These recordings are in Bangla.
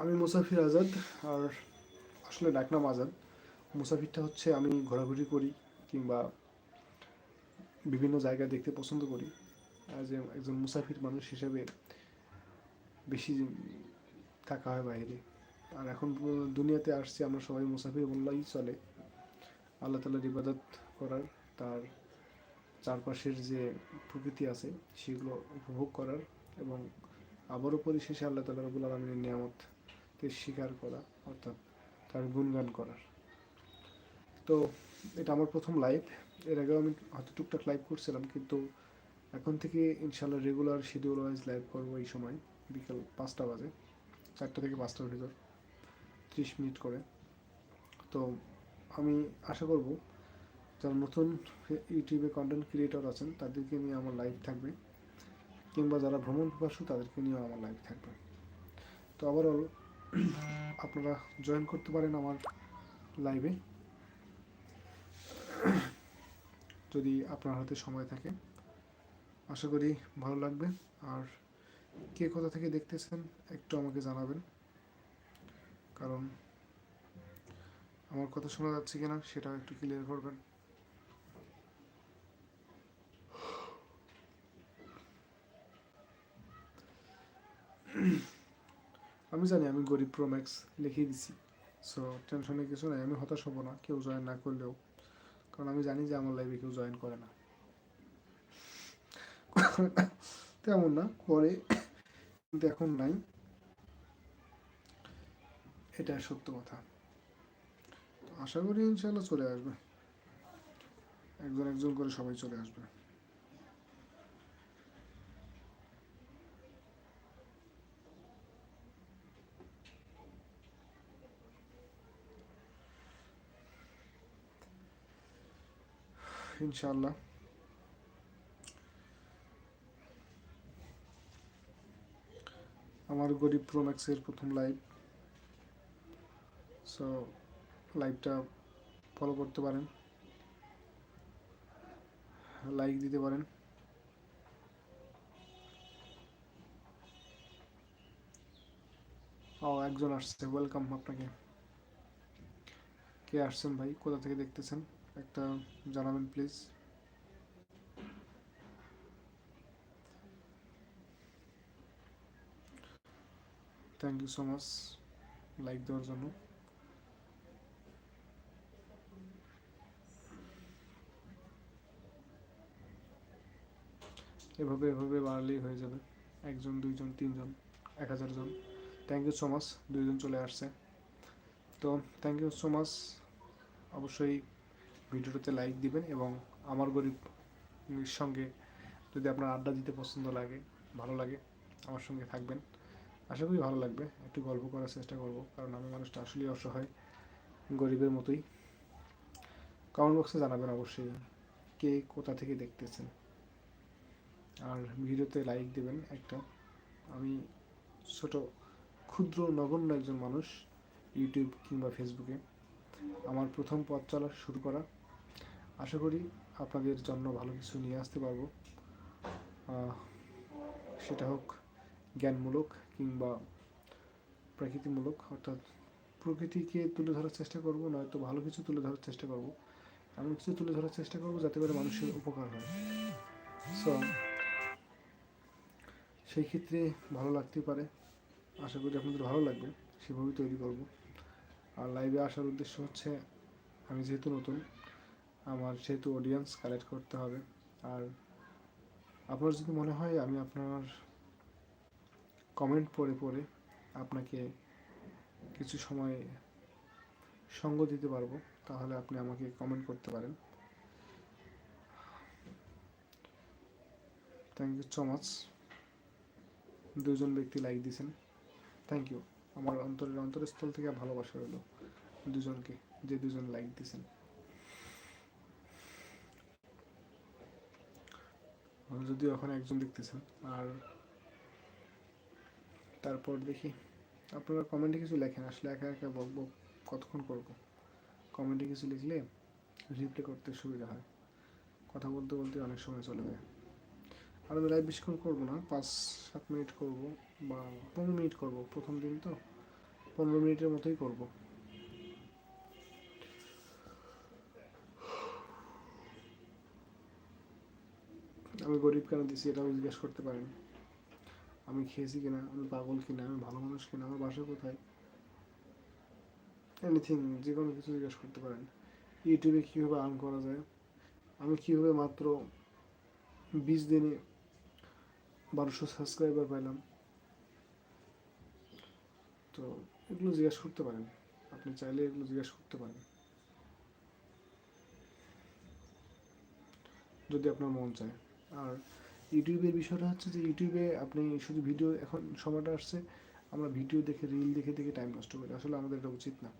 আমি মুসাফির আজাদ আর আসলে ডাকনাম আজাদ। মুসাফিরটা হচ্ছে আমি ঘোরাঘুরি করি কিংবা বিভিন্ন জায়গা দেখতে পছন্দ করি। অ্যাজ একজন মুসাফির মানুষ হিসেবে বেশি থাকা হয় বাইরে। আর এখন দুনিয়াতে আসছি আমরা সবাই মুসাফির বললেই চলে। আল্লাহ তালার ইবাদত করার, তার চারপাশের যে প্রকৃতি আছে সেগুলো উপভোগ করার এবং আবারও পরিশেষে আল্লাহ তালা রবুল আলমিনের নিয়ামতকে স্বীকার করা, অর্থাৎ তার গুণগান করার। তো এটা আমার প্রথম লাইভ এর আগেও আমি হয়তো টুকটাক লাইভ করছিলাম, কিন্তু এখন থেকে ইনশাল্লাহ রেগুলার শিডিউল ওয়াইজ লাইভ করব এই সময়, বিকাল পাঁচটা বাজে, চারটা থেকে পাঁচটার ভিতর, ত্রিশ মিনিট করে। তো আমি আশা করব যারা নতুন ইউটিউবে কন্টেন্ট ক্রিয়েটর আছেন, তাদেরকে নিয়ে আমার লাইভ থাকবে, কিংবা যারা ভ্রমণ পিপাসু, তাদেরকে নিয়েও আমার লাইভ থাকবে। তো ওভারঅল আপনারা জয়েন করতে পারেন আমার লাইভে যদি আপনার হাতে সময় থাকে। আশা করি ভালো লাগবে। আর কে কোথা থেকে দেখতেছেন, একটু আমাকে জানাবেন। কারণ আমার কথা শোনা যাচ্ছে কিনা সেটাও একটু ক্লিয়ার করবেন। আমি জানি আমি গরিব প্রোম্যাক্স লিখিয়ে দিছি। সো টেনশনের কিছু নাই, আমি হতাশ হব না, কেউ জয়েন না করলেও। কারণ আমি জানি যে আমার লাইভে কেউ জয়েন করে না। তেমন না, পরে কিন্তু এখন নাই। এটা সত্য কথা। আশা করি ইনশাল্লাহ চলে আসবে। একজন একজন করে সবাই চলে আসবে। ইনশাল্লাহ আমার গরিব প্রোম্যাক্সের প্রথম লাইভ সো লাইভটা ফলো করতে পারেন। লাইক দিতে পারেন। ও, একজন আসছে। ওয়েলকাম আপনাকে। কে আসছেন ভাই? কোথা থেকে দেখতেছেন? একটা জানাবেন please thank you so much like দেওয়ার জন্য। এভাবে এভাবে বাড়লেই হয়ে যাবে। একজন, দুইজন, তিনজন, এক হাজার জন। থ্যাংক ইউ সো মাচ দুইজন চলে আসছে। তো থ্যাংক ইউ সো মাচ অবশ্যই ভিডিওটাতে লাইক দিবেন এবং আমার গরিব সঙ্গে যদি আপনার আড্ডা দিতে পছন্দ লাগে, ভালো লাগে, আমার সঙ্গে থাকবেন। আশা করি ভালো লাগবে, একটু গল্প করার চেষ্টা করব, কারণ আমি মানুষটা আসলেই অসহায়, গরিবের মতোই। কমেন্ট বক্সে জানাবেন অবশ্যই কে কোথা থেকে দেখতেছেন। আর ভিডিওতে লাইক দেবেন একটা। আমি ছোট, ক্ষুদ্র, নগণ্য একজন মানুষ ইউটিউব কিংবা ফেসবুকে আমার প্রথম পথ চলা শুরু করা। আশা করি আপনাদের জন্য ভালো কিছু নিয়ে আসতে পারব। সেটা হোক জ্ঞানমূলক কিংবা প্রকৃতিমূলক, অর্থাৎ প্রকৃতিকে তুলে ধরার চেষ্টা করব, নয়তো ভালো কিছু তুলে ধরার চেষ্টা করব। এমন কিছু তুলে ধরার চেষ্টা করব যাতে করে মানুষের উপকার হয়। সো সেই ক্ষেত্রে ভালো লাগতেই পারে। আশা করি আপনাদের ভালো লাগবে। সেভাবেই তৈরি করব। আর লাইভে আসার উদ্দেশ্য হচ্ছে, আমি যেহেতু নতুন আমার সেহেতু অডিয়েন্স কালেক্ট করতে হবে। আর আপনার যদি মনে হয় আমি আপনার কমেন্ট পড়ে পড়ে আপনাকে কিছু সময় সঙ্গ দিতে পারব, তাহলে আপনি আমাকে কমেন্ট করতে পারেন। থ্যাংক ইউ সো মাচ দুজন ব্যক্তি লাইক দিয়েছেন। থ্যাংক ইউ আমার অন্তরের অন্তরস্থল থেকে ভালোবাসা রইল দুজনকে, যে দুজন লাইক দিয়েছেন। যদিও এখন একজন দেখতেছেন, আর তারপর দেখি, আপনারা কমেন্টে কিছু লেখেন, আসলে একা একা বকবো কতক্ষণ করব? কমেন্টে কিছু লিখলে রিপ্লাই করতে সুবিধা হয়। কথা বলতে বলতে অনেক সময় চলে যায়। আর আমি লাইভ বেশিক্ষণ করব না, পাঁচ সাত মিনিট করব বা পনেরো মিনিট করব, প্রথম দিন তো পনেরো মিনিটের মতোই করব। আমি গরিব কেন দিছি এটাও জিজ্ঞেস করতে পারেন। আমি খেয়েছি কিনা, আমি পাগল কিনা, আমি ভালো মানুষ কিনা, আমার বাসা কোথায়? এনিথিং যে কোনো কিছু জিজ্ঞেস করতে পারেন। ইউটিউবে কীভাবে আর্ন করা যায়? আমি কীভাবে মাত্র বিশ দিনে বারোশো সাবস্ক্রাইবার পাইলাম? তো এগুলো জিজ্ঞেস করতে পারেন। আপনি চাইলে এগুলো জিজ্ঞেস করতে পারেন। যদি আপনার মন চায়। আর ইউটিউবের বিষয়টা হচ্ছে যে ইউটিউবে আপনি শুধু ভিডিও, এখন সময়টা আসছে, আমরা ভিডিও দেখে রিল দেখে দেখে টাইম নষ্ট করি। আসলে আমাদের এটা উচিত না।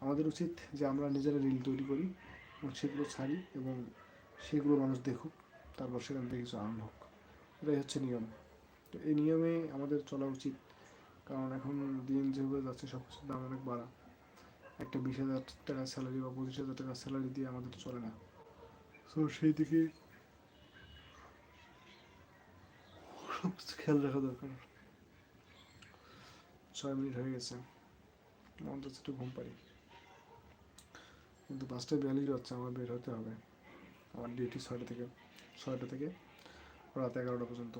আমাদের উচিত যে আমরা নিজেরা রিল তৈরি করি, এবং সেগুলো ছাড়ি এবং সেগুলো মানুষ দেখুক, তারপর সেখান থেকে কিছু আর্ন হোক। এটাই হচ্ছে নিয়ম। তো এই নিয়মে আমাদের চলা উচিত। কারণ এখন দিন যেভাবে যাচ্ছে সব কিছুর দাম অনেক বাড়া। একটা বিশ হাজার টাকার স্যালারি বা পঁচিশ হাজার টাকার স্যালারি দিয়ে আমাদের চলে না। সো সেই দিকে সব খেয়াল রাখা দরকার। ছয় মিনিট হয়ে গেছে। যাচ্ছে একটু ঘুম পারি কিন্তু পাঁচটায় বিয়াল্লিশ হচ্ছে আমার বের হতে হবে। আমার ডিউটি ছয়টা থেকে ছয়টা থেকে রাত এগারোটা পর্যন্ত।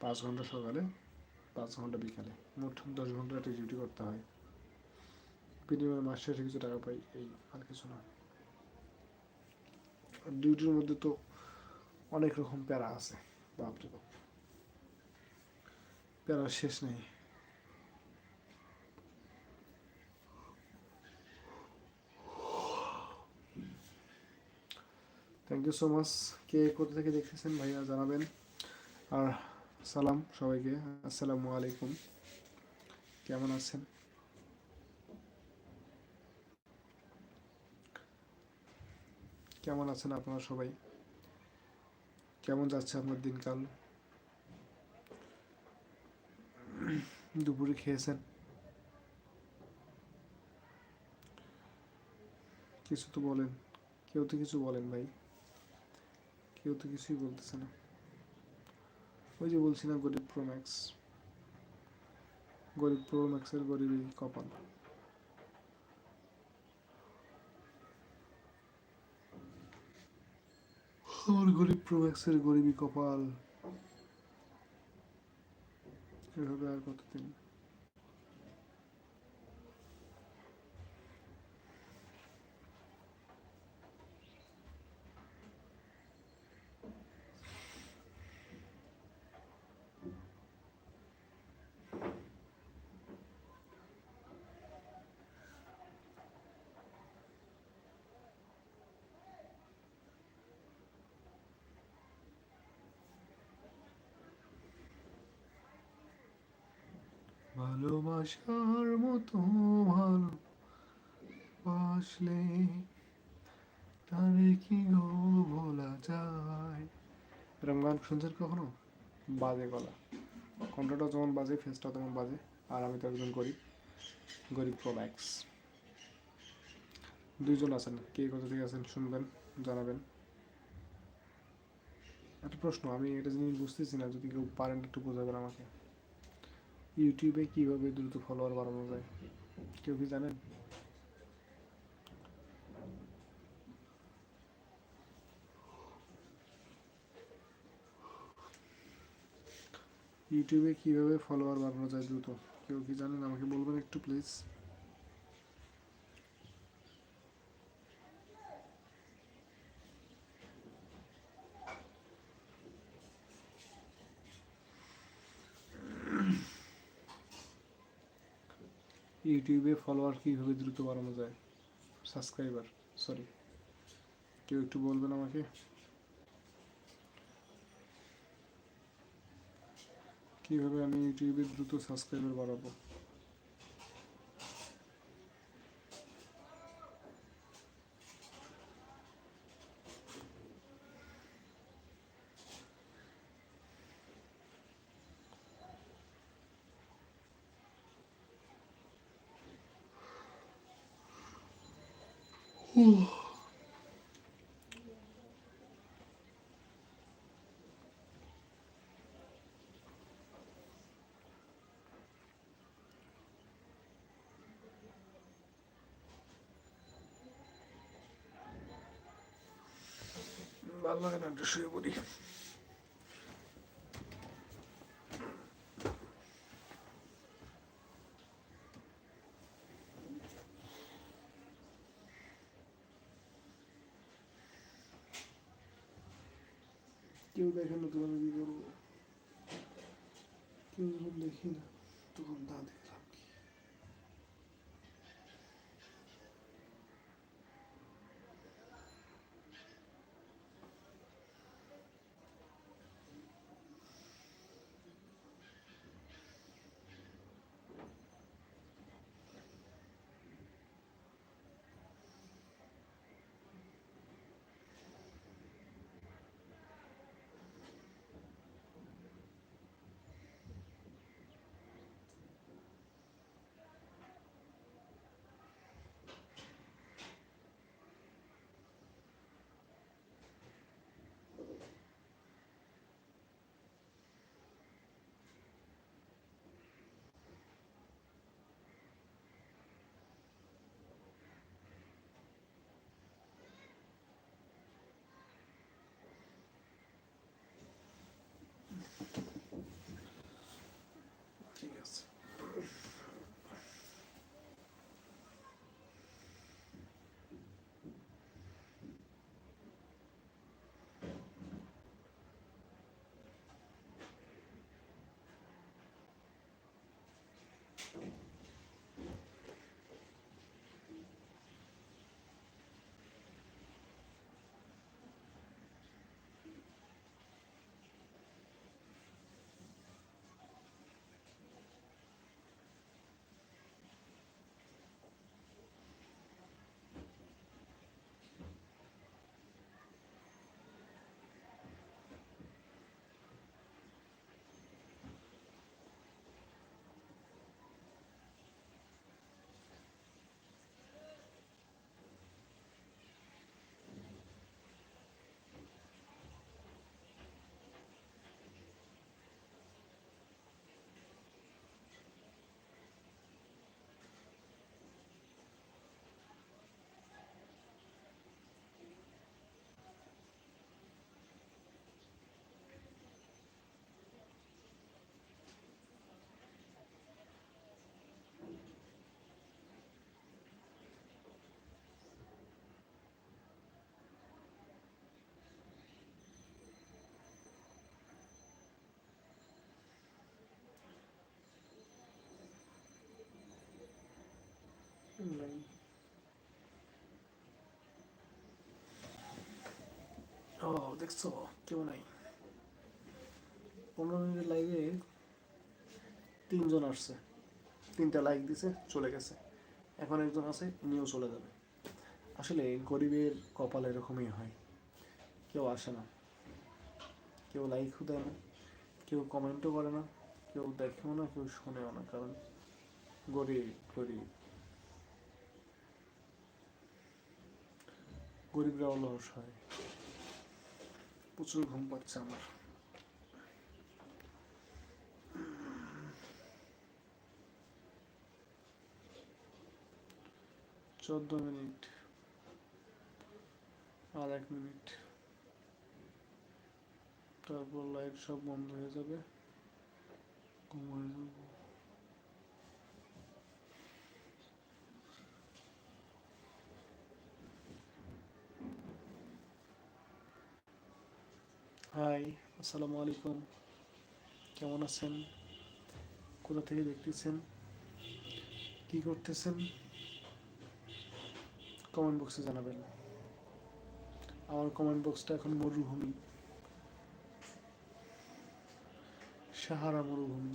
পাঁচ ঘণ্টা সকালে, পাঁচ ঘণ্টা বিকালে। মোট দশ ঘণ্টা একটা ডিউটি করতে হয়। বিনিময়ে মাস শেষে কিছু টাকা পাই, এই আর কিছু না ডিউটির মধ্যে তো অনেক রকম প্যারা আছে, বাপরে বাপ। প্যারার শেষ নেই। থ্যাংক ইউ সো মাচ কে কোথা থেকে দেখতেছেন ভাইয়া জানাবেন। আর সালাম সবাইকে, আসসালামু আলাইকুম। কেমন আছেন? কেমন আছেন আপনারা সবাই? কেমন যাচ্ছে আপনার দিনকাল? দুপুরে খেয়েছেন? কিছু তো বলেন। কেউ তো কিছু বলেন ভাই। কেউ তো কিছুই বলতেছে না। ওই যে বলছি না গরিব প্রো ম্যাক্স। গরিব প্রো ম্যাক্সের গরিবই কপাল। আমার গরিব প্রোম্যাক্সের গরিবী কপাল। এভাবে আর কতদিন? ভালোবাসার মতো ভালো বাসলে তারে কি গো ভোলা যায়? এরকম গান শুনছেন কখনো? বাজে গলা। কণ্ঠটা যেমন বাজে ফেসটা তেমন বাজে। আর আমি তো একজন গরিব। গরিব প্রোম্যাক্স দুইজন আছেন। কে কোথা থেকে আছেন শুনবেন, জানাবেন। একটা প্রশ্ন, আমি এটা জিনিস বুঝতেছি না, যদি কেউ পারেন একটু বোঝাবেন আমাকে। ইউটিউবে কীভাবে দ্রুত ফলোয়ার বাড়ানো যায়, কেউ কি জানেন? ইউটিউবে কীভাবে ফলোয়ার বাড়ানো যায় দ্রুত, কেউ কি জানেন? আমাকে বলবেন একটু প্লিজ ইউটিউবে ফলোয়ার কীভাবে দ্রুত বাড়ানো যায়? সাবস্ক্রাইবার সরি কেউ একটু বলবেন আমাকে? কীভাবে আমি ইউটিউবে দ্রুত সাবস্ক্রাইবার বাড়াবো? ভালো লাগে না শুয়ে পড়ি। কেউ দেখে না, তোমার কি করব? কেউ যখন দেখি না, তখন তা দেখছ? কেউ নাই। পনেরো মিনিটের লাইভে তিনজন আসছে। তিনটা লাইক দিছে, চলে গেছে। এখন একজন আছে উনিও চলে যাবে। আসলে গরিবের কপাল এরকমই হয়। কেউ আসে না। কেউ লাইকও দেয় না। কেউ কমেন্টও করে না। কেউ দেখেও না, কেউ শোনেও না। কারণ গরিব গরিব। গরিবরা অলস হয়। প্রচুর ঘুম পাচ্ছে আমার। চোদ্দ মিনিট আর এক মিনিট। তারপর লাইট সব বন্ধ হয়ে যাবে। ঘুমিয়ে যাব। হাই, আসসালামু আলাইকুম। কেমন আছেন? কোথা থেকে দেখতেছেন? কি করতেছেন? কমেন্ট বক্সে জানাবেন। আমার কমেন্ট বক্সটা এখন মরুভূমি। সাহারা মরুভূমি।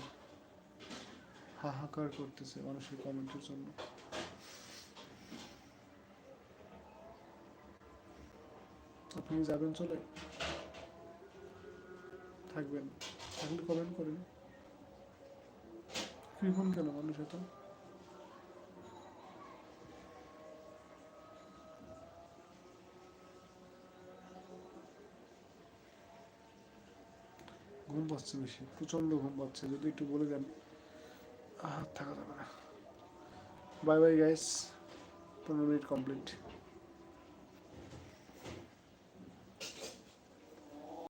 হাহাকার করতেছে মানুষের কমেন্টের জন্য। আপনি যাবেন চলে? থাকবেন। থাকলে কমেন্ট করেন কৃপণ কেন মানুষ এত? ঘুম পাচ্ছে বেশি প্রচণ্ড ঘুম পাচ্ছে। যদি একটু বলে দেন থাকা যাবে না। বাই বাই গাইস পনেরো মিনিট কমপ্লিট